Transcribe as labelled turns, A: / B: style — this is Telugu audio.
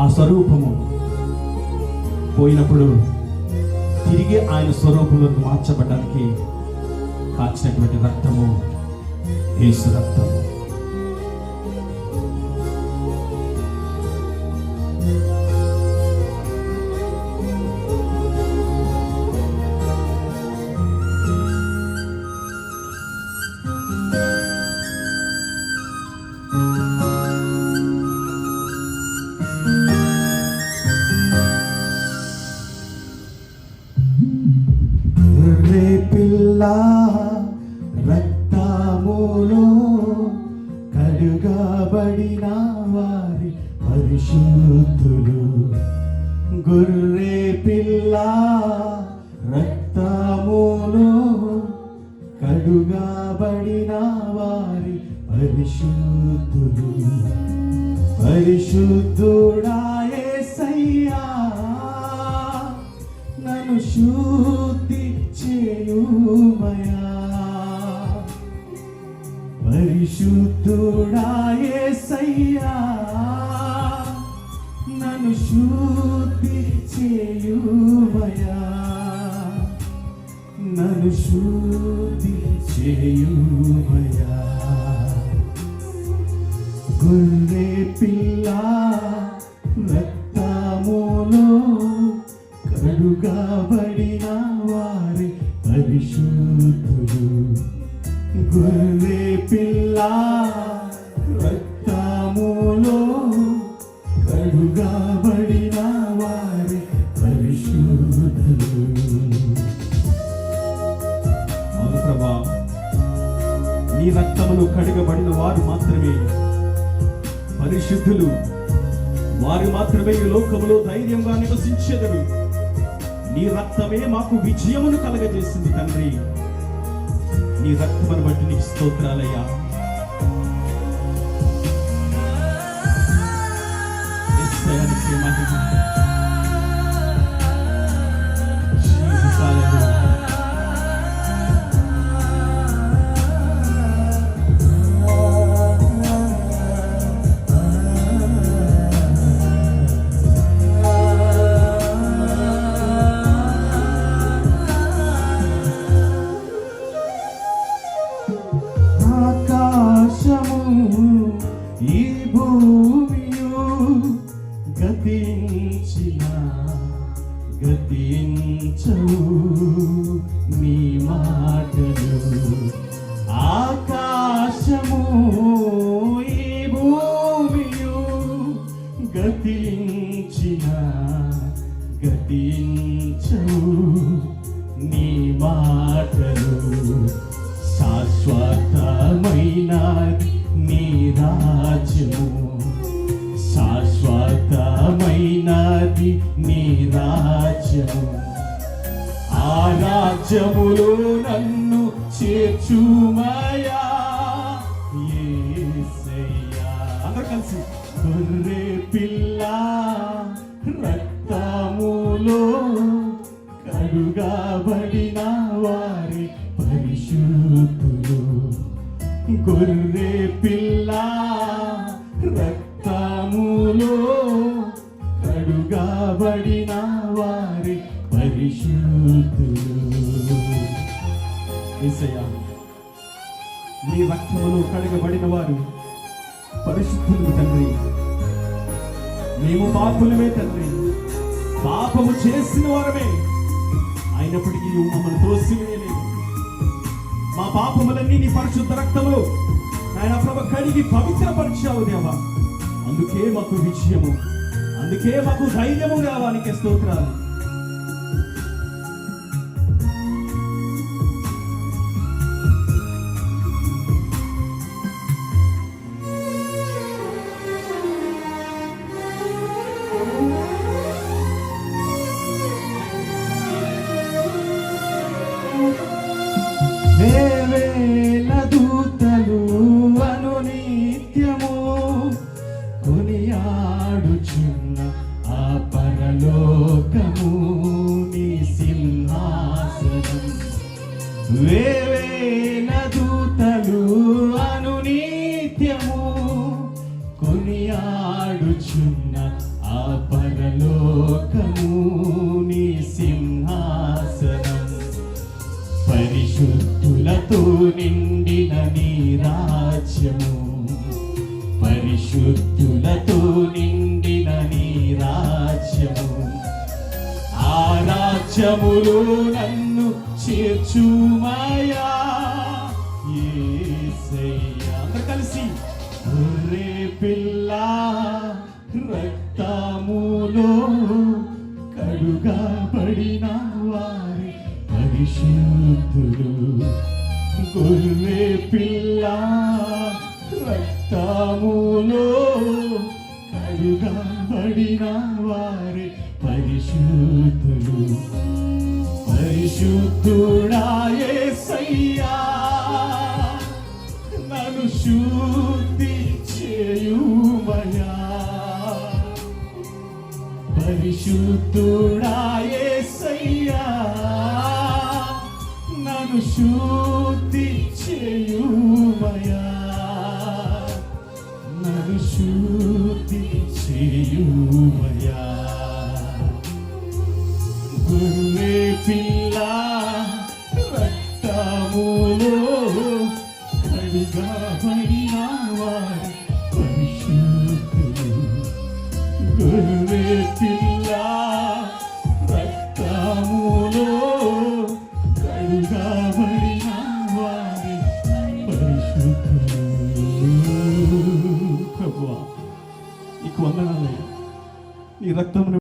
A: ఆ స్వరూపము పోయినప్పుడు తిరిగి ఆయన స్వరూపంలోకి మార్చబడడానికి కాచినటువంటి రక్తము యేసు రక్తం. కడుగబడిన వారి పరిశుద్ధుడు. పరిశుద్ధుడాయే సయ్యా నన్ను శుద్ధి చేయుమయా పరిశుద్ధుడాయే సయ్యా నన్ను శుద్ధి చేయుమయా నన్ను శుద్ధి చేయుమయా గుండె నీ రక్తములు కడగబడిన వారు మాత్రమే. పరిశుద్ధులు వారు మాత్రమే ఈ లోకములో ధైర్యంగా నివసించేదరు. నీ రక్తమే మాకు విజయమును కలగజేసింది తండ్రి. నీ రక్తమును బట్టి నీకు స్తోత్రాలయ్యా. మహిమ. గతించిన గతించవు నీ మాటలు. ఆకాశము ఈ భూమియు గతించిన గతించవు నీ మాటలు. శాశ్వతమైనది నీ రాజ్యము శాశ్వతమైనది నీ రాజ్యము ఆ రాజ్యములో నన్ను చేర్చుమయా? యేసయ్యా కలిసి. గొర్రె పిల్ల రక్తములో కడుగబడిన వారి పరిశుద్ధులు. గొర్రె పిల్ల మీ రక్తమును కడగబడిన వారు పరిశుద్ధులు తండ్రి. మేము పాపులమే తండ్రి. పాపము చేసిన వారమే. అయినప్పటికీ మమ్మల్ని త్రోసివేయలేదు. మా పాపములన్నీ నీ పరిశుద్ధ రక్తములు ఆయన ప్రభ కడిగి పవిత్రపరిచావు దేవా. అందుకే మాకు విజయము. అందుకే మాకు ధైర్యము రావానికి స్తోత్రాలు. వేవేల దూతలు అను కొనియాడుచున్న ఆ పరలోకము నీ సింహాసనం. పరిశుద్ధులతో నిండిన నీ రాజ్యము. పరిశుద్ధులతో నిండి రాజ్యములో నన్ను చేర్చుమాయా యేసయ్యా. కలిసి రే పిల్ల రక్తములో కడుగబడిన వారి పరిశుద్ధులు గొర్రె పిల్ల రక్తములో కడుగబడిన వారి పరిశుద్ధుడు. పరిశుద్ధుడాయే సయ్యా నన్ను శుద్ధి చేయుమయా పరిశుద్ధుడాయే సయ్యా నన్ను శుద్ధి చేయుమయా నన్ను శుద్ధి చేయు రక్తములో